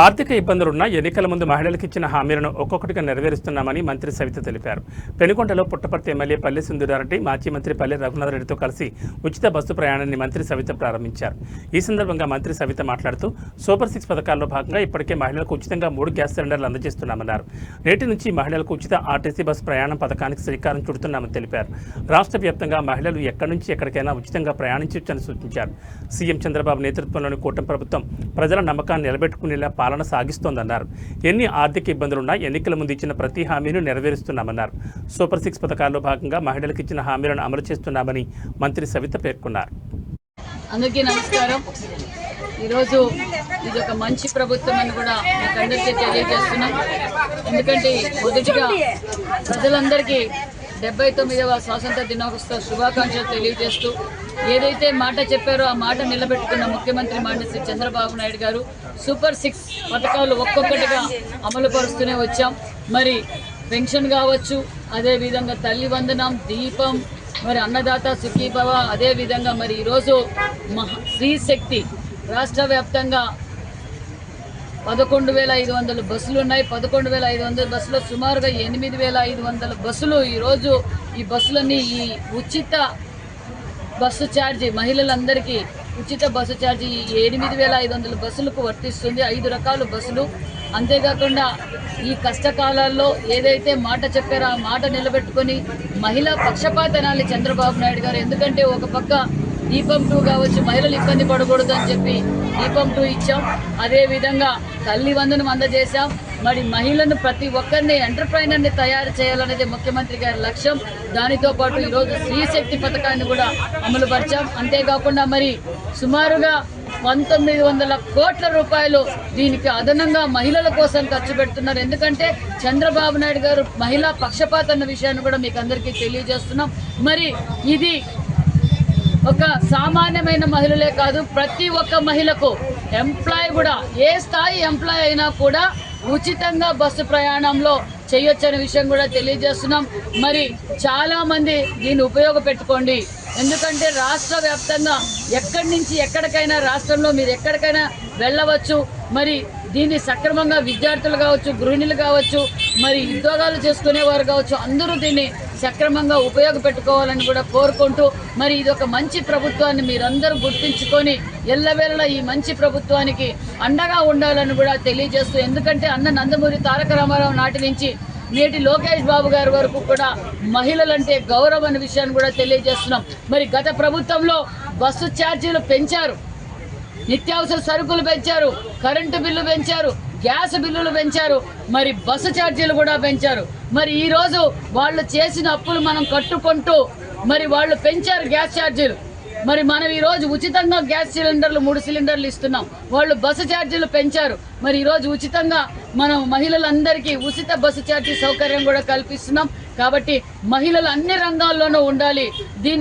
ఆర్థిక ఇబ్బందులున్న ఎన్నికల ముందు మహిళలకు ఇచ్చిన హామీలను ఒక్కొక్కటిగా నెరవేరుస్తున్నామని మంత్రి సవిత తెలిపారు. పెనుకొండలో పుట్టపర్తి ఎమ్మెల్యే పల్లె సింధురారెడ్డి మాజీ మంత్రి పల్లె రఘునాథరెడ్డితో కలిసి ఉచిత బస్సు ప్రయాణాన్ని మంత్రి సవిత ప్రారంభించారు. ఈ సందర్భంగా మంత్రి సవిత మాట్లాడుతూ సూపర్ సిక్స్ పథకాల్లో భాగంగా ఇప్పటికే మహిళలకు ఉచితంగా మూడు గ్యాస్ సిలిండర్లు అందజేస్తున్నామన్నారు. నేటి నుంచి మహిళలకు ఉచిత ఆర్టీసీ బస్సు ప్రయాణం పథకానికి శ్రీకారం చుడుతున్నామని తెలిపారు. రాష్ట్ర వ్యాప్తంగా మహిళలు ఎక్కడి నుంచి ఎక్కడికైనా ఉచితంగా ప్రయాణించవచ్చని సూచించారు. సీఎం చంద్రబాబు నేతృత్వంలోని కూటమి ప్రభుత్వం ప్రజల నమ్మకాన్ని నిలబెట్టుకునేలా పాలన సాగిస్తోందన్నారు. ఎన్ని ఆర్థిక ఇబ్బందులున్నా ఎన్నికల ముందు ఇచ్చిన ప్రతి హామీని నెరవేరుస్తున్నామన్నారు. సూపర్ సిక్స్ పథకాల్లో భాగంగా మహిళలకు ఇచ్చిన హామీలను అమలు చేస్తున్నామని మంత్రి సవిత పేర్కొన్నారు. అందరికీ నమస్కారం. ఈరోజు ఇది ఒక మంచి ప్రభుత్వం అని కూడా మీకు అందరికీ తెలియజేస్తున్నాం. ఎందుకంటే మొదటిగా ప్రజలందరికీ డెబ్బై తొమ్మిదవ స్వాతంత్ర దినోత్సవ శుభాకాంక్షలు తెలియజేస్తూ ఏదైతే మాట చెప్పారో ఆ మాట నిలబెట్టుకున్న ముఖ్యమంత్రి మాట శ్రీ చంద్రబాబు నాయుడు గారు సూపర్ సిక్స్ పథకాలు ఒక్కొక్కటిగా అమలు పరుస్తూనే వచ్చాం. మరి పెన్షన్ కావచ్చు అదేవిధంగా తల్లి వందనం దీపం మరి అన్నదాత సుఖీభవ అదే విధంగా మరి ఈరోజు మహా స్త్రీ శక్తి రాష్ట్ర వ్యాప్తంగా పదకొండు వేల ఐదు వందల బస్సులు ఉన్నాయి పదకొండు వేల ఐదు వందల బస్సులో సుమారుగా ఎనిమిది వేల ఐదు వందల బస్సులు ఈరోజు ఈ బస్సులన్నీ ఈ ఉచిత బస్సు ఛార్జీ మహిళలందరికీ ఉచిత బస్సు ఛార్జీ ఈ ఎనిమిది వేల ఐదు వందల బస్సులకు వర్తిస్తుంది. ఐదు రకాల బస్సులు. అంతేకాకుండా ఈ కష్టకాలాల్లో ఏదైతే మాట చెప్పారో ఆ మాట నిలబెట్టుకొని మహిళా పక్షపాతనాలి చంద్రబాబు నాయుడు గారు ఎందుకంటే ఒక పక్క దీపం టూ కావచ్చు మహిళలు ఇబ్బంది పడకూడదు అని చెప్పి దీపం టూ ఇచ్చాం. అదేవిధంగా తల్లి వందనం అందజేశాం. మరి మహిళను ప్రతి ఒక్కరిని ఎంటర్ప్రైనర్ని తయారు చేయాలనేది ముఖ్యమంత్రి గారి లక్ష్యం. దానితో పాటు ఈరోజు స్త్రీశక్తి పథకాన్ని కూడా అమలు పరిచాం అంతేకాకుండా మరి సుమారుగా పంతొమ్మిది వందల కోట్ల రూపాయలు దీనికి అదనంగా మహిళల కోసం ఖర్చు పెడుతున్నారు. ఎందుకంటే చంద్రబాబు నాయుడు గారు మహిళా పక్షపాత అన్న విషయాన్ని కూడా మీకు అందరికీ తెలియజేస్తున్నాం. మరి ఇది ఒక సామాన్యమైన మహిళలే కాదు ప్రతి ఒక్క మహిళకు ఎంప్లాయ్ కూడా ఏ స్థాయి ఎంప్లాయ్ అయినా కూడా ఉచితంగా బస్సు ప్రయాణంలో చేయొచ్చనే విషయం కూడా తెలియజేస్తున్నాం. మరి చాలా మంది దీన్ని ఉపయోగపెట్టుకోండి. ఎందుకంటే రాష్ట్ర వ్యాప్తంగా ఎక్కడి నుంచి ఎక్కడికైనా రాష్ట్రంలో మీరు ఎక్కడికైనా వెళ్ళవచ్చు. మరి దీన్ని సక్రమంగా విద్యార్థులు కావచ్చు గృహిణులు కావచ్చు మరి ఉద్యోగాలు చేసుకునేవారు కావచ్చు అందరూ దీన్ని సక్రమంగా ఉపయోగపెట్టుకోవాలని కూడా కోరుకుంటూ మరి ఇది ఒక మంచి ప్రభుత్వాన్ని మీరందరూ గుర్తించుకొని ఎల్లవేళలా ఈ మంచి ప్రభుత్వానికి అండగా ఉండాలని కూడా తెలియజేస్తూ ఎందుకంటే అన్న నందమూరి తారక రామారావు నాటి నుంచి నేటి లోకేష్ బాబు గారి వరకు కూడా మహిళలంటే గౌరవం అనే విషయాన్ని కూడా తెలియజేస్తున్నాం. మరి గత ప్రభుత్వంలో బస్సు ఛార్జీలు పెంచారు. నిత్యావసర సరుకులు పెంచారు. కరెంటు బిల్లు పెంచారు. గ్యాస్ బిల్లులు పెంచారు మరి బస్సు ఛార్జీలు కూడా పెంచారు. మరి ఈ రోజు వాళ్ళు చేసిన అప్పులు మనం కట్టుకుంటూ మరి వాళ్ళు పెంచారు గ్యాస్ ఛార్జీలు. మరి మనం ఈ రోజు ఉచితంగా గ్యాస్ సిలిండర్లు మూడు సిలిండర్లు ఇస్తున్నాం. వాళ్ళు బస్సు ఛార్జీలు పెంచారు. మరి ఈ రోజు ఉచితంగా మనం మహిళలందరికీ ఉచిత బస్సు ఛార్జీ సౌకర్యం కూడా కల్పిస్తున్నాం. కాబట్టి మహిళలు అన్ని రంగాల్లోనూ ఉండాలి. దీని